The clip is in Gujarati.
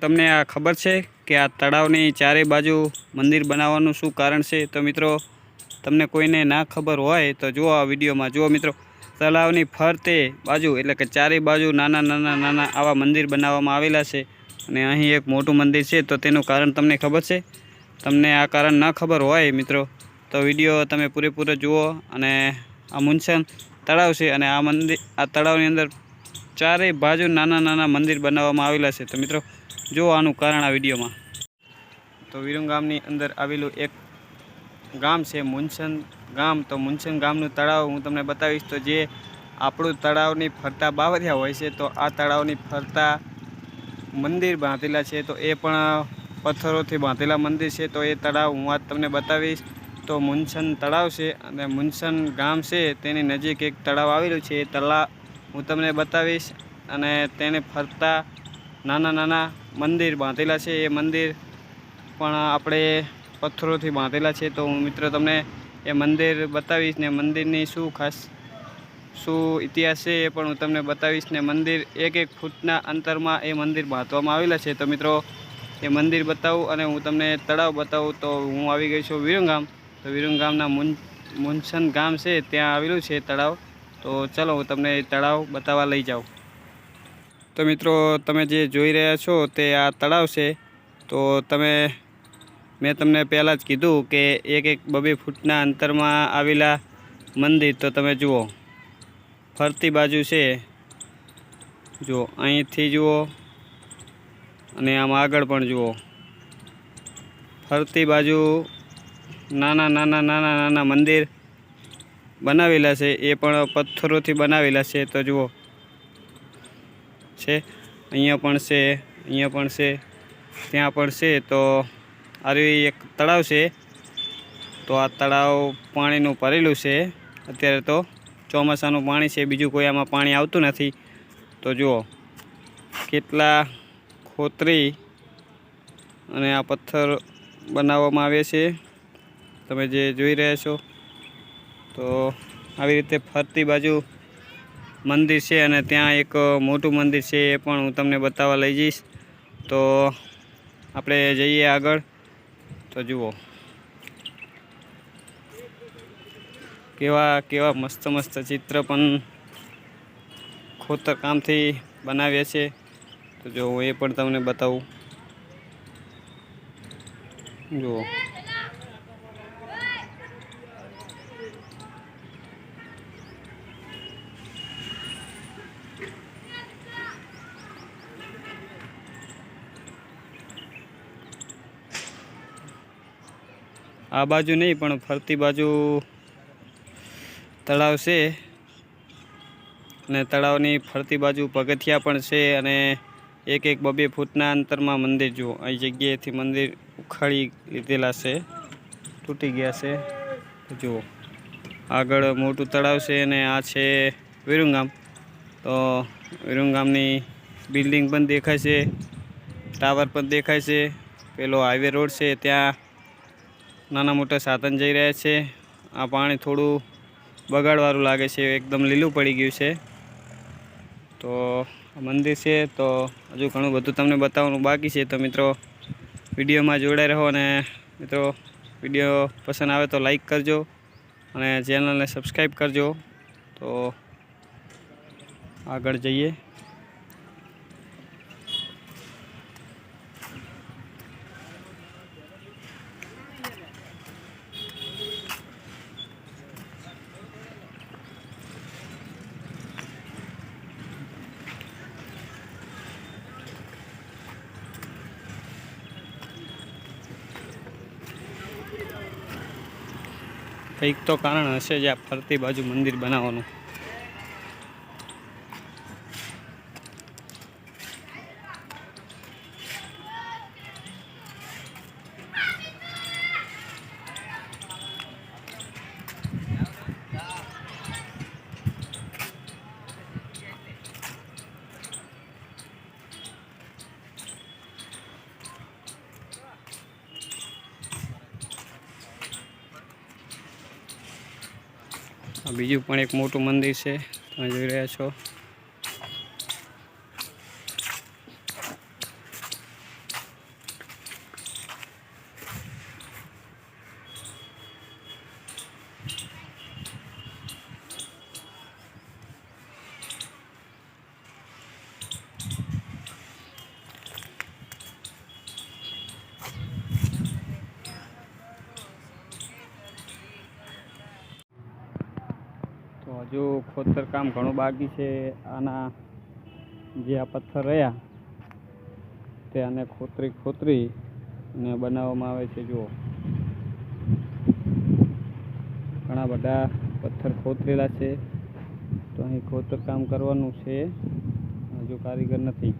તમને આ ખબર છે કે આ તળાવની ચારે બાજુ મંદિર બનાવવાનું શું કારણ છે? તો મિત્રો, તમને કોઈને ના ખબર હોય તો જુઓ આ વિડીયોમાં. જુઓ મિત્રો, તળાવની ફરતે બાજુ, એટલે કે ચારે બાજુ નાના નાના નાના આવા મંદિર બનાવવામાં આવેલા છે. અને અહીં એક મોટું મંદિર છે, તો તેનું કારણ તમને ખબર છે? તમને આ કારણ ન ખબર હોય મિત્રો, તો વીડિયો તમે પૂરેપૂરો જુઓ અને આ મુનસન તળાવ છે અને આ મંદિર, આ તળાવની અંદર ચારેય બાજુ નાના નાના મંદિર બનાવવામાં આવેલા છે. તો મિત્રો જુઓ આનું કારણ આ વિડીયોમાં. તો વિરમ ગામની અંદર આવેલું એક ગામ છે મુનસન ગામ. તો મુનસન ગામનું તળાવ હું તમને બતાવીશ, તો જે આપણું તળાવની ફરતા બાવરિયા હોય છે, તો આ તળાવની ફરતા મંદિર બાંધેલા છે, તો એ પણ પથ્થરોથી બાંધેલા મંદિર છે, તો એ તળાવ હું આજ તમને બતાવીશ. તો મુનસન તળાવ છે અને મુનસન ગામ છે, તેની નજીક એક તળાવ આવેલું છે, એ તળાવ હું તમને બતાવીશ. અને તેને ફરતા નાના નાના મંદિર બાંધેલા છે, એ મંદિર પણ આપણે પથ્થરોથી બાંધેલા છે. તો હું મિત્રો તમને એ મંદિર બતાવીશ ને મંદિરની શું ખાસ, શું ઇતિહાસ છે એ પણ હું તમને બતાવીશ ને મંદિર એક એક ફૂટના અંતરમાં એ મંદિર બાંધવામાં આવેલા છે. તો મિત્રો, એ મંદિર બતાવું અને હું તમને તળાવ બતાવું. તો હું આવી ગઈ છું વિરંગામ તો વિરંગામના મુન, મુનસન ગામ છે, ત્યાં આવેલું છે તળાવ. તો ચલો હું તમને તળાવ બતાવવા લઈ જાઉં. તો મિત્રો, તમે જે જોઈ રહ્યા છો તે આ તળાવ છે. તો તમે, મેં તમને પહેલાં જ કીધું કે એક એક બબે ફૂટના અંતરમાં આવેલા મંદિર, તો તમે જુઓ. ફરતી બાજુ છે. જુઓ, અહીંથી જુઓ અને આમ આગળ પણ જુઓ. ફરતી બાજુ નાના નાના નાના નાના મંદિર બનાવેલા છે. એ પણ પથ્થરોથી બનાવેલા છે, તો જુઓ. છે. અહીંયા પણ છે, અહીંયા પણ છે, ત્યાં પણ છે. તો આવી એક તળાવ છે. તો આ તળાવ પાણીનું ભરેલું છે. અત્યારે તો ચોમાસાનું પાણી છે, બીજું કોઈ આમાં પાણી આવતું નથી. તો જુઓ, કેટલા ખોતરી અને આ પથ્થર બનાવવામાં આવે છે. તમે જે જોઈ રહ્યા છો, તો આવી રીતે ફરતી બાજુ મંદિર છે અને ત્યાં એક મોટું મંદિર છે એ પણ હું તમને બતાવવા લઈ જઈશ. તો આપણે જઈએ આગળ. તો જુઓ. કેવા કેવા મસ્ત મસ્ત ચિત્ર પણ ખોતર કામથી બનાવ્યા છે. તો જો એ પણ તમને બતાવું. જુઓ. આ બાજુ નહીં, પણ ફરતી બાજુ તળાવ છે. અને તળાવની ફરતી બાજુ પગથિયા પણ છે અને એક એક બબે ફૂટના અંતરમાં મંદિર જુઓ. અહીં જગ્યાએથી મંદિર ઉખાડી લીધેલા છે, તૂટી ગયા છે. જુઓ. આગળ મોટું તળાવ છે અને આ છે વિરુંગામ. તો વિરુંગામની બિલ્ડિંગ પણ દેખાય છે, ટાવર પણ દેખાય છે. પેલો હાઈવે રોડ છે, ત્યાં નાના મોટા સાધન જઈ રહ્યા છે. આ પાણી થોડું બગાડવાળું લાગે છે, એકદમ લીલું પડી ગયું છે. તો મંદિર છે, તો હજુ ઘણું બધું તમને બતાવવાનું બાકી છે. તો મિત્રો, વિડીયોમાં જોડાઈ રહો અને મિત્રો, વીડિયો પસંદ આવે તો લાઈક કરજો અને ચેનલને સબસ્ક્રાઈબ કરજો. તો આગળ જઈએ. કંઈક તો કારણ હશે જ આ ફરતી બાજુ મંદિર બનાવવાનું. બીજું પણ એક મોટું મંદિર છે. તમે જોઈ રહ્યા છો. હજુ ખોતર કામ ઘણું બાકી છે. આના જે આ પથ્થર રહ્યા, તે આને ખોતરી ખોતરી ને બનાવવામાં આવે છે. જુઓ. ઘણા બધા પથ્થર ખોતરેલા છે. તો અહીં ખોતર કામ કરવાનું છે. હજુ કારીગર નથી.